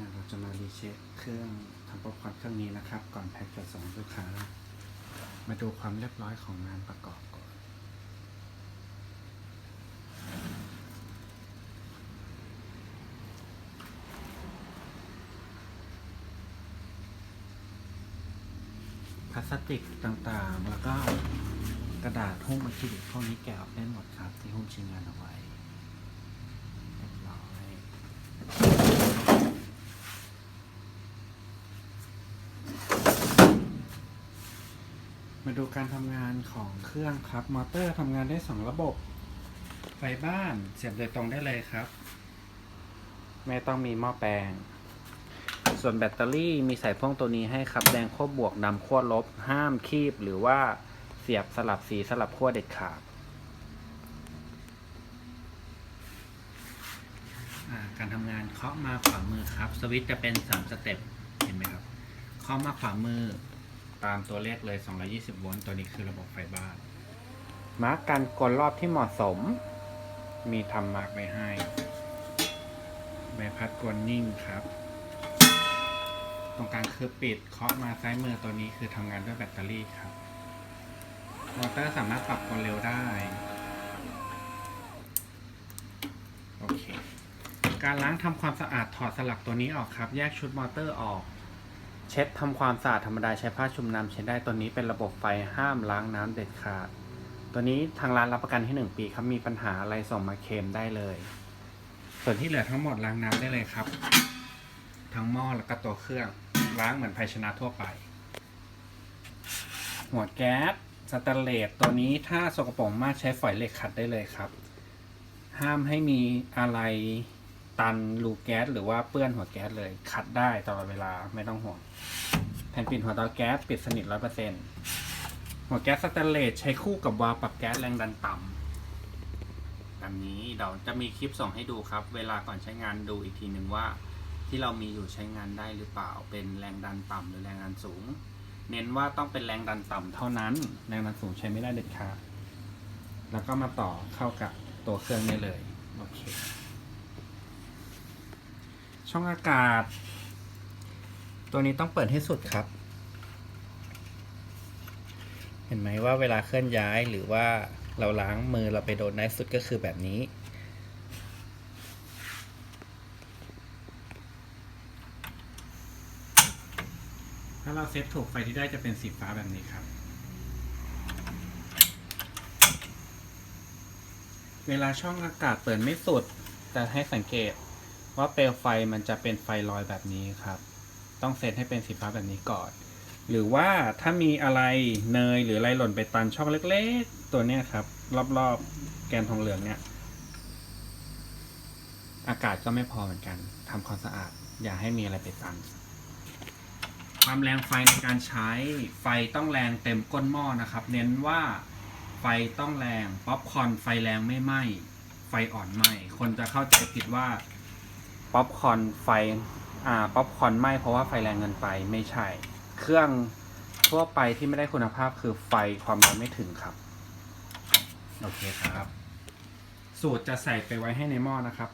เนี่ยเราจะมารีเช็คเครื่องทำป๊อปคอร์นเครื่องนี้นะครับ ก่อนแพ็คจะส่งลูกค้า มาดูความเรียบร้อยของงานประกอบก่อน พลาสติกต่างๆ แล้วก็กระดาษหุ้มอะคริลิกพวกนี้แกะออกได้หมดครับ ที่หุ้มชิ้นงานเอาไว้เรียบร้อย มาดูการทำงานของเครื่องครับ มอเตอร์ทำงานได้ 2 ระบบ ไฟบ้านเสียบโดยตรงได้เลยครับ ไม่ต้องมีหม้อแปลง ส่วนแบตเตอรี่มีใส่พ่วงตัวนี้ให้ครับ แดงขั้วบวกดำขั้วลบ ห้ามคีบ หรือว่าเสียบสลับสีสลับขั้วเด็ดขาดการทำงานเคาะมาขวามือครับ สวิตช์จะเป็น 3 สเต็ปเห็นไหมครับเคาะมาขวามือ ตามตัวเลขเลย 220 โวลต์ตัวนี้คือระบบไฟบ้านมาร์กการกลรอบที่เหมาะสม มีทำมาร์กไว้ให้ใบพัดกลนิ่งครับ ตรงกลางคือปิดเคาะมาซ้ายมือตัวนี้คือทำงานด้วยแบตเตอรี่ครับมอเตอร์สามารถปรับความเร็วได้ โอเค การล้างทำความสะอาดถอดสลักตัวนี้ออกครับ แยกชุดมอเตอร์ออก เช็ดทำความสะอาดธรรมดาใช้ผ้าชุบน้ำเช็ดได้ตัวนี้เป็นระบบไฟห้ามล้างน้ำเด็ดขาด ตัวนี้ทางร้านรับประกันที่1ปีครับมีปัญหาอะไรส่งมาเคลมได้เลย ส่วนที่เหลือทั้งหมดล้างน้ำได้เลยครับ ทั้งหม้อแล้วก็ตัวเครื่องล้างเหมือนภาชนะทั่วไป หัวแก๊สสแตนเลสตัวนี้ถ้าสกปรกมากใช้ฝอยเหล็กขัดได้เลยครับ ห้ามให้มีอะไร ตันรูแก๊สหรือว่าเปื้อนหัวแก๊สเลย ขัดได้ตลอดเวลาไม่ต้องห่วง แผ่นปิดหัวเตาแก๊สปิดสนิทร้อยเปอร์เซ็นต์หัวแก๊สสแตนเลสใช้คู่กับวาล์วปรับแก๊สแรงดันต่ำแบบนี้เดี๋ยวจะมีคลิปส่งให้ดูครับ เวลาก่อนใช้งานดูอีกทีหนึ่งว่า ที่เรามีอยู่ใช้งานได้หรือเปล่า เป็นแรงดันต่ำหรือแรงดันสูง เน้นว่าต้องเป็นแรงดันต่ำเท่านั้น แรงดันสูงใช้ไม่ได้เด็ดขาดแล้วก็มาต่อเข้ากับตัวเครื่องได้เลยโอเค ช่องอากาศ ตัวนี้ต้องเปิดให้สุดครับ เห็นไหมว่าเวลาเคลื่อนย้ายหรือว่าเราล้างมือเราไปโดนได้สุดก็คือแบบนี้ ถ้าเราเซตถูกไฟที่ได้จะเป็นสีฟ้าแบบนี้ครับ เวลาช่องอากาศเปิดไม่สุดจะให้สังเกต ว่าเปลวไฟมันจะเป็นไฟลอยแบบนี้ครับ ต้องเซตให้เป็นสีฟ้าแบบนี้ก่อน หรือว่าถ้ามีอะไรเนยหรืออะไรหล่นไปตันช่องเล็กๆ ตัวเนี้ยครับ รอบๆแกนทองเหลืองเนี่ย อากาศก็ไม่พอเหมือนกันทำความสะอาด อย่าให้มีอะไรไปตัน ความแรงไฟในการใช้ไฟต้องแรงเต็มก้นหม้อนะครับ เน้นว่าไฟต้องแรง ป๊อปคอนไฟแรงไม่ไหม้ไฟอ่อนไหม้คนจะเข้าใจผิดว่า ป๊อปคอนไฟอ่าป๊อปคอนไหม้เพราะว่าไฟแรงเงินไปไม่ใช่ เครื่องทั่วไปที่ไม่ได้คุณภาพคือไฟความร้อนไม่ถึงครับ โอเคครับ สูตรจะใส่ไปไว้ให้ในหม้อนะครับ